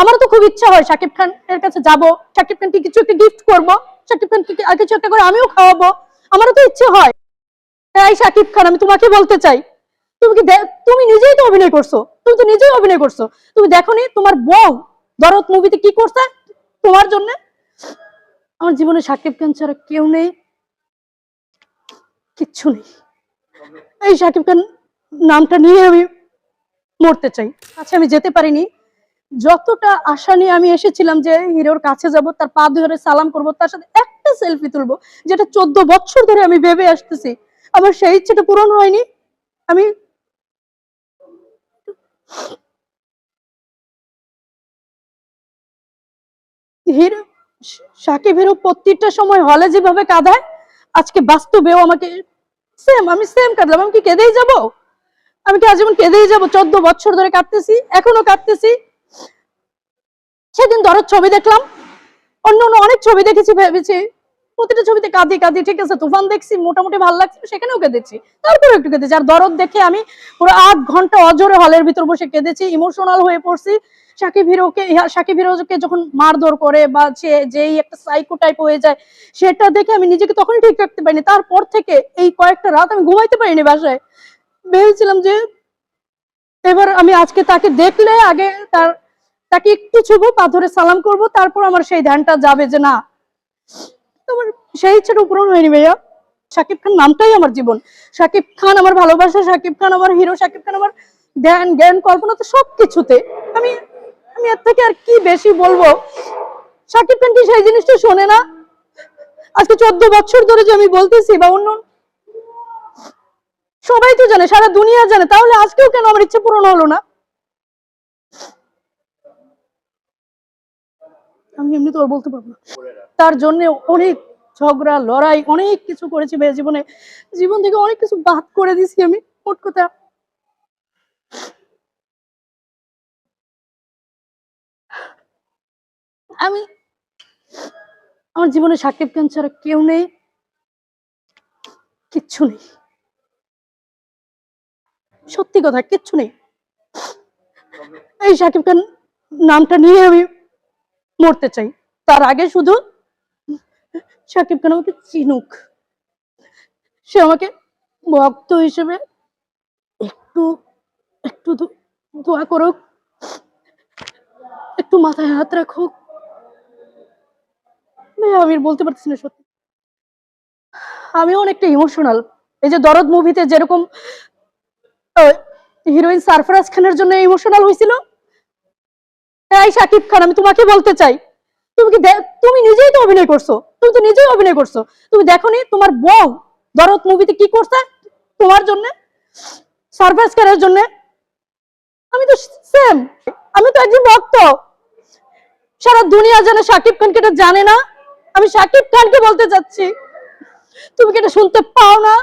আমারও তো খুব ইচ্ছা হয় শাকিব খান এর কাছে যাব। শাকিব খানকে কিছু একটা গিফট করব? শাকিব খানকে কিছু একটা করে আমিও খাওয়াবো? আমারও তো ইচ্ছে হয়। এই শাকিব খান, আমি তোমাকে বলতে চাই, তুমি কি তুমি নিজেই তো অভিনয় করছ। তুমি তো নিজেই অভিনয় করছ। তুমি দেখোনি তোমার বউ দরদ মুভিতে কি করছে? তোমার জন্য? আমার জীবনে শাকিব খান ছাড়া কেউ নেই। কিচ্ছু নেই। এই শাকিব খান নামটা নিয়ে আমি মরতে চাই। আচ্ছা আমি যেতে পারিনি। যতটা আশা নিয়ে আমি এসেছিলাম যে হিরোর কাছে যাব, তার পা ধরে সালাম করব, তার সাথে একটা সেলফি তুলবো, যেটা চোদ্দ বছর ধরে আমি ভেবে আসতেছি। আমার সেই ইচ্ছেটা পূরণ হয়নি। আমি হিরো সাকিব হিরো প্রত্যেকটা সময় হলে যেভাবে কাঁদায়, আজকে বাস্তবেও আমাকে সেম আমি সেম কাঁদলাম। আমি কি কেঁদেই যাব? আমি কি আজীবন কেঁদেই যাব? চোদ্দ বছর ধরে কাঁদতেছি, এখনও কাঁদতেছি। সেদিন দরদ ছবি দেখলাম। অন্য অন্য অনেক ছবি দেখেছি, ভেবেছি, প্রতিটা ছবিতে কাঁদি কাঁদি, ঠিক আছে, তুফান দেখছি, মোটামুটি ভালো লাগছে, সেখানেও কেঁদেছি। তারপরে একটু কেঁদেছি, আর দরদ দেখে আমি পুরো আট ঘণ্টা অজরে হলের ভিতর বসে কেঁদেছি ইমোশনাল হয়ে পড়ছি। সাকিব হিরোকে সাকিব হিরোকে যখন মারধর করে বা সে যেই একটা সাইকো টাইপ হয়ে যায়, সেটা দেখে আমি নিজেকে তখনই ঠিক রাখতে পারিনি। তারপর থেকে এই কয়েকটা রাত আমি ঘুমাইতে পারিনি বাসায়। ভেবেছিলাম যে, এবার আমি আজকে তাকে দেখলে আগে তার তাকে একটু ছুবো, পা ধরে সালাম করব, তারপর আমার সেই ধ্যানটা যাবে যে না, তোমার সেই ইচ্ছাটা পূরণ হয়নি ভাইয়া। শাকিব খান নামটাই আমার জীবন। শাকিব খান আমার ভালোবাসা, শাকিব খান আমার হিরো শাকিব খান আমার ধ্যান, জ্ঞান, কল্পনা, তো সবকিছুতে। আমি আমি এর থেকে আর কি বেশি বলব? শাকিব খান কি সেই জিনিসটা শোনে না? আজকে চোদ্দ বছর ধরে যে আমি বলতেছি বা অন্য সবাই তো জানে, সারা দুনিয়া জানে, তাহলে আজকেও কেন আমার ইচ্ছে পূরণ হলো না? আমি এমনি তো আর বলতে পারব না। তার জন্য অনেক ঝগড়া লড়াই অনেক কিছু করেছি ভাইয়া জীবনে। জীবন থেকে অনেক কিছু বাদ করে দিছি আমি মোট কথা। আমি আমার জীবনে সাকিব খান ছাড়া কেউ নেই কিচ্ছু নেই। সত্যি কথা কিচ্ছু নেই। এই সাকিব খান নামটা নিয়ে আমি মরতে চাই। তার আগে শুধু সাকিব খান আমাকে চিনুক। সে আমাকে ভক্ত হিসেবে একটু একটু দোয়া করুক। একটু মাথায় হাত রাখুক। আমি বলতে পারতেছি না সত্যি। আমি অনেকটা ইমোশনাল এই যে দরদ মুভিতে যেরকম হিরোইন সারফরাজ খানের জন্য ইমোশনাল হয়েছিল এই সাকিব খান, আমি তোমাকে বলতে চাই, তুমি কি তুমি নিজেই তো অভিনয় করছ, তুমি তো নিজেই অভিনয় করছ। তুমি দেখোনি তোমার বউ দরদ মুভিতে কি করছে? তোমার জন্য? সারফরাজ খানের জন্য? আমি তো সেম আমি তো একজন ভক্ত। সারা দুনিয়া জানে সাকিব খানকে এটা জানে না। আমি সাকিব খানকে বলতে চাচ্ছি, তুমি কি এটা শুনতে পাও না?